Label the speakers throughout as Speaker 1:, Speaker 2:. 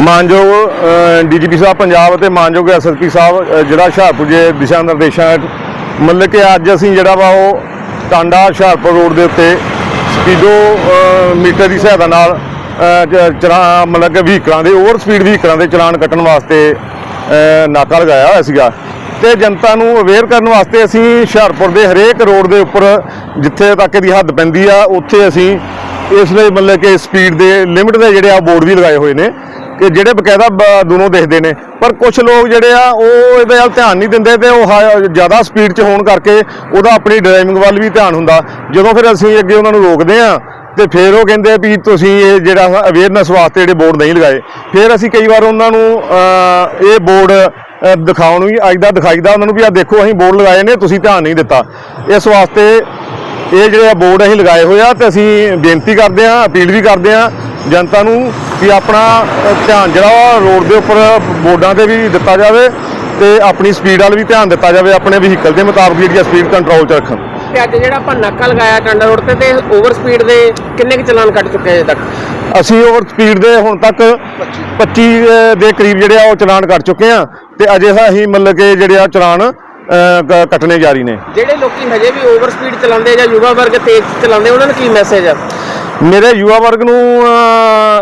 Speaker 1: ਮਾਨਯੋਗ ਡੀਜੀਪੀ ਸਾਹਿਬ ਪੰਜਾਬ ਅਤੇ ਮਾਨਯੋਗ ਐਸਐਸਪੀ ਸਾਹਿਬ ਜਿਹੜਾ ਹੁਸ਼ਿਆਰਪੁਰ ਦੇ ਦਿਸ਼ਾ ਨਿਰਦੇਸ਼ਾਂ ਮਤਲਬ ਕਿ ਅੱਜ ਅਸੀਂ ਜਿਹੜਾ ਵਾ ਉਹ ਟਾਂਡਾ ਹੁਸ਼ਿਆਰਪੁਰ ਰੋਡ ਦੇ ਉੱਤੇ ਸਪੀਡੋ ਮੀਟਰ ਦੀ ਸਹਾਇਤਾ ਨਾਲ ਅ, ਚਲਾ ਮਤਲਬ ਕਿ ਵਹੀਕਲਾਂ ਦੇ ਓਵਰ ਸਪੀਡ ਵਹੀਕਲਾਂ ਦੇ ਚਲਾਨ ਕੱਟਣ ਵਾਸਤੇ ਨਾਕਾ ਲਗਾਇਆ ਹੋਇਆ ਸੀਗਾ। ਤੇ ਜਨਤਾ ਨੂੰ ਅਵੇਅਰ ਕਰਨ ਵਾਸਤੇ ਅਸੀਂ ਹੁਸ਼ਿਆਰਪੁਰ ਦੇ ਹਰੇਕ ਰੋਡ ਦੇ ਉੱਪਰ ਜਿੱਥੇ ਤੱਕ ਇਹਦੀ ਹੱਦ ਪੈਂਦੀ ਆ ਉੱਥੇ ਅਸੀਂ ਇਸ ਲਈ ਮਤਲਬ ਕਿ ਸਪੀਡ ਦੇ ਲਿਮਿਟ ਦੇ ਜਿਹੜੇ ਆ ਬੋਰਡ ਵੀ ਲਗਾਏ ਹੋਏ ਨੇ। ਕਿ ਜਿਹੜੇ ਬਕਾਇਦਾ ਬ- ਦੋਨੋਂ ਦੇਖਦੇ ਨੇ। ਪਰ ਕੁਝ ਲੋਕ ਜਿਹੜੇ ਆ, ਉਹ ਇਹਦੇ ਵੱਲ ਧਿਆਨ ਨਹੀਂ ਦਿੰਦੇ ਤੇ ਉਹ ਹਾ- ਜ਼ਿਆਦਾ ਸਪੀਡ 'ਚ ਹੋਣ ਕਰਕੇ ਉਹਦਾ ਆਪਣੀ ਡਰਾਈਵਿੰਗ ਵੱਲ ਵੀ ਧਿਆਨ ਹੁੰਦਾ। ਜਦੋਂ ਫਿਰ ਅਸੀਂ ਅੱਗੇ ਉਹਨਾਂ ਨੂੰ ਰੋਕਦੇ ਆ ਤੇ ਫਿਰ ਉਹ ਕਹਿੰਦੇ ਵੀ ਤੁਸੀਂ ਇਹ ਜਿਹੜਾ ਅਵੇਅਰਨੈਸ ਵਾਸਤੇ ਜਿਹੜੇ ਬੋਰਡ ਨਹੀਂ ਲਗਾਏ। ਫਿਰ ਅਸੀਂ ਕਈ ਵਾਰ ਉਹਨਾਂ ਨੂੰ ਇਹ ਬੋਰਡ ਦਿਖਾਉਣ ਵੀ, ਅੱਜ ਦਾ ਦਿਖਾਈਦਾ ਉਹਨਾਂ ਨੂੰ ਵੀ ਆ ਦੇਖੋ, ਅਸੀਂ ਬੋਰਡ ਲਗਾਏ ਨੇ, ਤੁਸੀਂ ਧਿਆਨ ਨਹੀਂ ਦਿੱਤਾ। ਇਸ ਵਾਸਤੇ ਇਹ ਜਿਹੜੇ ਬੋਰਡ ਅਸੀਂ ਲਗਾਏ ਹੋਏ ਆ ਤੇ ਅਸੀਂ ਬੇਨਤੀ ਕਰਦੇ ਆ ਅਪੀਲ ਵੀ ਕਰਦੇ ਆ ਜਨਤਾ ਨੂੰ ਕਿ ਆਪਣਾ ਧਿਆਨ ਜਿਹੜਾ ਰੋਡ ਦੇ ਉੱਪਰ ਬੋਰਡਾਂ ਤੇ ਵੀ ਦਿੱਤਾ ਜਾਵੇ ਤੇ ਆਪਣੀ ਸਪੀਡ ਵੱਲ ਵੀ ਧਿਆਨ ਦਿੱਤਾ ਜਾਵੇ ਆਪਣੇ ਵਹੀਕਲ ਦੇ ਮੁਤਾਬਕ ਜਿਹੜੀ ਸਪੀਡ ਕੰਟਰੋਲ 'ਚ ਰੱਖਣ।
Speaker 2: ਤੇ ਅੱਜ ਜਿਹੜਾ ਆਪਾਂ ਨਾਕਾ ਲਗਾਇਆ ਟਾਂਡਾ ਰੋਡ ਤੇ ਤੇ ਓਵਰ ਸਪੀਡ ਦੇ ਕਿੰਨੇ ਕੁ ਚਲਾਨ ਕੱਟ ਚੁੱਕੇ ਅਜੇ ਤੱਕ?
Speaker 1: ਅਸੀਂ ਓਵਰ ਸਪੀਡ ਦੇ ਹੁਣ ਤੱਕ 25 ਦੇ ਕਰੀਬ ਜਿਹੜੇ ਆ ਉਹ ਚਲਾਨ ਕੱਟ ਚੁੱਕੇ ਆ ਤੇ ਅਜੇ ਅਸੀਂ ਮਤਲਬ ਕਿ ਜਿਹੜੇ ਆ ਚਲਾਨ ਕੱਟਣੇ ਜਾਰੀ ਨੇ।
Speaker 2: ਜਿਹੜੇ ਲੋਕੀ ਹਜੇ ਵੀ ਓਵਰ ਸਪੀਡ ਚਲਾਉਂਦੇ ਜਾਂ ਯੁਵਾ ਵਰਗ ਤੇਜ਼ ਚਲਾਉਂਦੇ ਉਹਨਾਂ ਨੂੰ ਕੀ ਮੈਸੇਜ ਆ?
Speaker 1: ਮੇਰੇ ਯੁਵਾ ਵਰਗ ਨੂੰ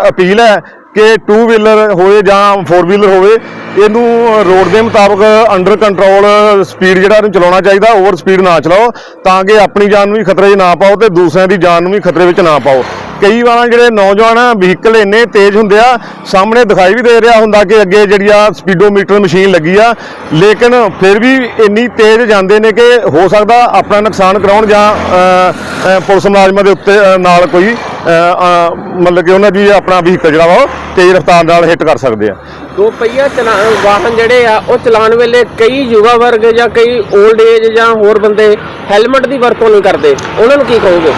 Speaker 1: ਅਪੀਲ ਹੈ ਕਿ ਟੂ ਵੀਲਰ ਹੋਵੇ ਜਾਂ ਫੋਰ ਵੀਲਰ ਹੋਵੇ, ਇਹਨੂੰ ਰੋਡ ਦੇ ਮੁਤਾਬਕ ਅੰਡਰ ਕੰਟਰੋਲ ਸਪੀਡ ਜਿਹੜਾ ਇਹਨੂੰ ਚਲਾਉਣਾ ਚਾਹੀਦਾ ਓਵਰ ਸਪੀਡ ਨਾ ਚਲਾਓ, ਤਾਂ ਕਿ ਆਪਣੀ ਜਾਨ ਨੂੰ ਵੀ ਖਤਰੇ 'ਚ ਨਾ ਪਾਓ ਤੇ ਦੂਸਰਿਆਂ ਦੀ ਜਾਨ ਨੂੰ ਵੀ ਖਤਰੇ ਵਿੱਚ ਨਾ ਪਾਓ। ਕਈ ਵਾਰ ਜਿਹੜੇ ਨੌਜਵਾਨ ਵਹੀਕਲ ਇੰਨੇ ਤੇਜ਼ ਹੁੰਦੇ ਆ, ਸਾਹਮਣੇ ਦਿਖਾਈ ਵੀ ਦੇ ਰਿਹਾ ਹੁੰਦਾ ਕਿ ਅੱਗੇ ਜਿਹੜੀ ਆ ਸਪੀਡੋਮੀਟਰ ਮਸ਼ੀਨ ਲੱਗੀ ਆ, ਲੇਕਿਨ ਫਿਰ ਵੀ ਇੰਨੀ ਤੇਜ਼ ਜਾਂਦੇ ਨੇ ਕਿ ਹੋ ਸਕਦਾ ਆਪਣਾ ਨੁਕਸਾਨ ਕਰਾਉਣ ਜਾਂ ਪੁਲਿਸ ਮੁਲਾਜ਼ਮਾਂ ਦੇ ਉੱਤੇ ਨਾਲ ਕੋਈ ਮਤਲਬ ਕਿ ਉਹਨਾਂ ਦੀ ਆਪਣਾ ਵਹੀਕਲ ਜਿਹੜਾ ਵਾ ਉਹ ਤੇਜ਼ ਰਫ਼ਤਾਰ ਨਾਲ ਹਿੱਟ ਕਰ ਸਕਦੇ ਆ।
Speaker 2: ਦੋ ਪਹੀਆ ਚਲਾ ਵਾਹਨ ਜਿਹੜੇ ਆ ਉਹ ਚਲਾਉਣ ਵੇਲੇ ਕਈ ਯੁਵਾ ਵਰਗ ਜਾਂ ਕਈ 올ਡ ਏਜ ਜਾਂ ਹੋਰ ਬੰਦੇ ਹੈਲਮਟ ਦੀ ਵਰਤੋਂ ਨਹੀਂ ਕਰਦੇ। ਉਹਨਾਂ ਨੂੰ ਕੀ ਕਹੋਗੇ?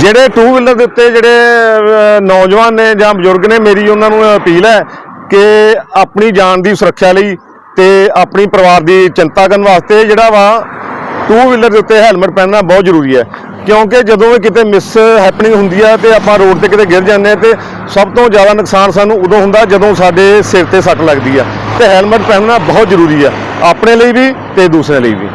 Speaker 1: ਜਿਹੜੇ 2 ਵੀਲਰ ਦੇ ਉੱਤੇ ਜਿਹੜੇ ਨੌਜਵਾਨ ਨੇ ਜਾਂ ਬਜ਼ੁਰਗ ਨੇ ਮੇਰੀ ਉਹਨਾਂ ਨੂੰ ਅਪੀਲ ਹੈ ਕਿ ਆਪਣੀ ਜਾਨ ਦੀ ਸੁਰੱਖਿਆ ਲਈ ਤੇ ਆਪਣੀ ਪਰਿਵਾਰ ਦੀ ਚਿੰਤਾ ਕਰਨ ਵਾਸਤੇ ਜਿਹੜਾ ਵਾ ਟੂ ਵੀਲਰ ਦੇ ਉੱਤੇ ਹੈਲਮਟ ਪਹਿਨਣਾ ਬਹੁਤ ਜ਼ਰੂਰੀ ਹੈ। ਕਿਉਂਕਿ ਜਦੋਂ ਵੀ ਕਿਤੇ ਮਿਸ ਹੈਪਨਿੰਗ ਹੁੰਦੀ ਹੈ ਤੇ ਆਪਾਂ ਰੋਡ ਤੇ ਕਿਤੇ ਗਿਰ ਜਾਂਦੇ ਆ ਤੇ ਸਭ ਤੋਂ ਜ਼ਿਆਦਾ ਨੁਕਸਾਨ ਸਾਨੂੰ ਉਦੋਂ ਹੁੰਦਾ ਜਦੋਂ ਸਾਡੇ ਸਿਰ ਤੇ ਸੱਟ ਲੱਗਦੀ ਆ। ਤੇ ਹੈਲਮਟ ਪਹਿਨਣਾ ਬਹੁਤ ਜ਼ਰੂਰੀ ਆ, ਆਪਣੇ ਲਈ ਵੀ ਤੇ ਦੂਸਰਿਆਂ ਲਈ ਵੀ।